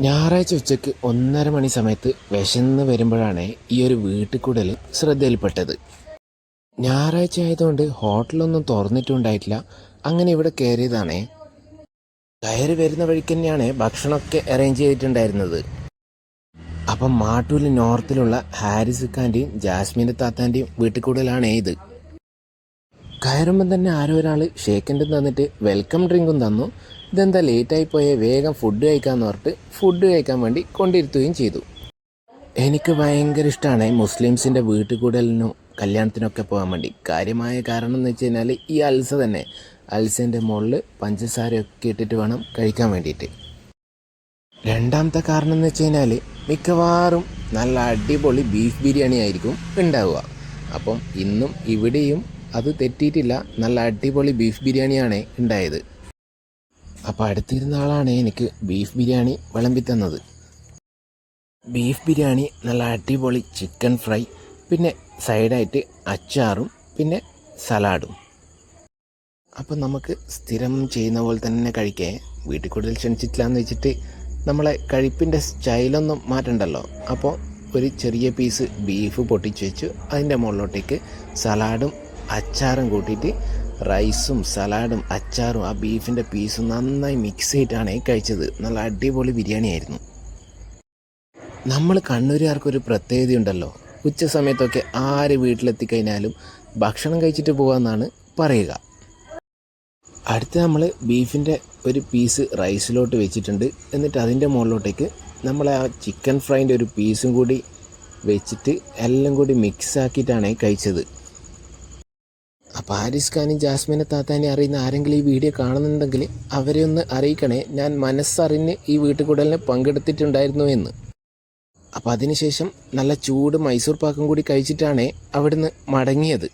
ഞായറാഴ്ച ഉച്ചയ്ക്ക് ഒന്നര മണി സമയത്ത് വിശന്ന് വരുമ്പോഴാണ് ഈ ഒരു വീട്ടിൽ ശ്രദ്ധയിൽപ്പെട്ടത്. ഞായറാഴ്ച ആയതുകൊണ്ട് ഹോട്ടലൊന്നും തുറന്നിട്ടുണ്ടായിട്ടില്ല. അങ്ങനെ ഇവിടെ കയറിയതാണ്. കയറി വരുന്ന വഴിക്ക് തന്നെയാണ് ഭക്ഷണമൊക്കെ അറേഞ്ച് ചെയ്തിട്ടുണ്ടായിരുന്നത്. അപ്പം മാട്ടൂൽ നോർത്തിലുള്ള ഹാരിസ് ഖാന്റെയും ജാസ്മിന്റെ താത്താന്റെയും വീട്ടിൽ കൂടുതലാണ് ഇത്. കയറുമ്പം തന്നെ ആരോ ഒരാൾ ഷേക്കന്റെ തന്നിട്ട് വെൽക്കം ഡ്രിങ്കും തന്നു. ഇതെന്താ ലേറ്റായി പോയ? വേഗം ഫുഡ് കഴിക്കാമെന്ന് പറഞ്ഞിട്ട് ഫുഡ് കഴിക്കാൻ വേണ്ടി കൊണ്ടിരുത്തുകയും ചെയ്തു. എനിക്ക് ഭയങ്കര ഇഷ്ടമാണ് മുസ്ലിംസിന്റെ വീട്ടിൽ കൂടലിനും കല്യാണത്തിനൊക്കെ പോകാൻ വേണ്ടി. കാര്യമായ കാരണം എന്ന് വെച്ച് കഴിഞ്ഞാൽ ഈ അൽസ തന്നെ. അൽസേന്റെ മുകളിൽ പഞ്ചസാരയൊക്കെ ഇട്ടിട്ട് വേണം കഴിക്കാൻ വേണ്ടിയിട്ട്. രണ്ടാമത്തെ കാരണം എന്ന് വെച്ച് കഴിഞ്ഞാൽ മിക്കവാറും നല്ല അടിപൊളി ബീഫ് ബിരിയാണി ആയിരിക്കും ഉണ്ടാവുക. അപ്പം ഇന്നും ഇവിടെയും അത് തെറ്റിയിട്ടില്ല. നല്ല അടിപൊളി ബീഫ് ബിരിയാണിയാണ് ഉണ്ടായത്. അപ്പോൾ അടുത്തിരുന്ന ആളാണ് എനിക്ക് ബീഫ് ബിരിയാണി വിളമ്പി തന്നത്. ബീഫ് ബിരിയാണി നല്ല അടിപൊളി ചിക്കൻ ഫ്രൈ പിന്നെ സൈഡായിട്ട് അച്ചാറും പിന്നെ സലാഡും. അപ്പോൾ നമുക്ക് സ്ഥിരം ചെയ്യുന്ന പോലെ തന്നെ കഴിക്കേ. വീട്ടിൽ കൂടുതൽ ക്ഷണിച്ചിട്ടില്ല എന്ന് വെച്ചിട്ട് നമ്മളെ കഴിപ്പിന്റെ സ്റ്റൈലൊന്നും മാറ്റണ്ടല്ലോ. അപ്പോൾ ഒരു ചെറിയ പീസ് ബീഫ് പൊട്ടിച്ച് വെച്ചു. അതിന്റെ മുകളിലോട്ടേക്ക് സലാഡും അച്ചാറും കൂട്ടിയിട്ട് റൈസും സലാഡും അച്ചാറും ആ ബീഫിന്റെ പീസും നന്നായി മിക്സ് ചെയ്തിട്ടാണ് കഴിച്ചത്. നല്ല അടിപൊളി ബിരിയാണി ആയിരുന്നു. നമ്മൾ കണ്ണൂരുകാർക്കൊരു പ്രത്യേകതയുണ്ടല്ലോ. ഉച്ച സമയത്തൊക്കെ ആര് വീട്ടിലെത്തിക്കഴിഞ്ഞാലും ഭക്ഷണം കഴിച്ചിട്ട് പോകാമെന്നാണ് പറയുക. അടുത്ത് നമ്മൾ ബീഫിന്റെ ഒരു പീസ് റൈസിലോട്ട് വെച്ചിട്ടുണ്ട്. എന്നിട്ട് അതിന്റെ മുകളിലോട്ടേക്ക് നമ്മൾ ആ ചിക്കൻ ഫ്രൈന്റെ ഒരു പീസും കൂടി വെച്ചിട്ട് എല്ലാം കൂടി മിക്സ് ആക്കിയിട്ടാണ് കഴിച്ചത്. അപ്പോൾ ആരിസ് ഖാനും ജാസ്മിനെ താത്താനെ അറിയുന്ന ആരെങ്കിലും ഈ വീഡിയോ കാണുന്നുണ്ടെങ്കിൽ അവരെ ഒന്ന് അറിയിക്കണേ. ഞാൻ മനസ്സറിഞ്ഞ് ഈ വീട്ടുകൂടലിന് പങ്കെടുത്തിട്ടുണ്ടായിരുന്നു എന്ന്. അപ്പോൾ അതിനുശേഷം നല്ല ചൂട് മൈസൂർ പാക്കും കൂടി കഴിച്ചിട്ടാണ് അവിടുന്ന് മടങ്ങിയത്.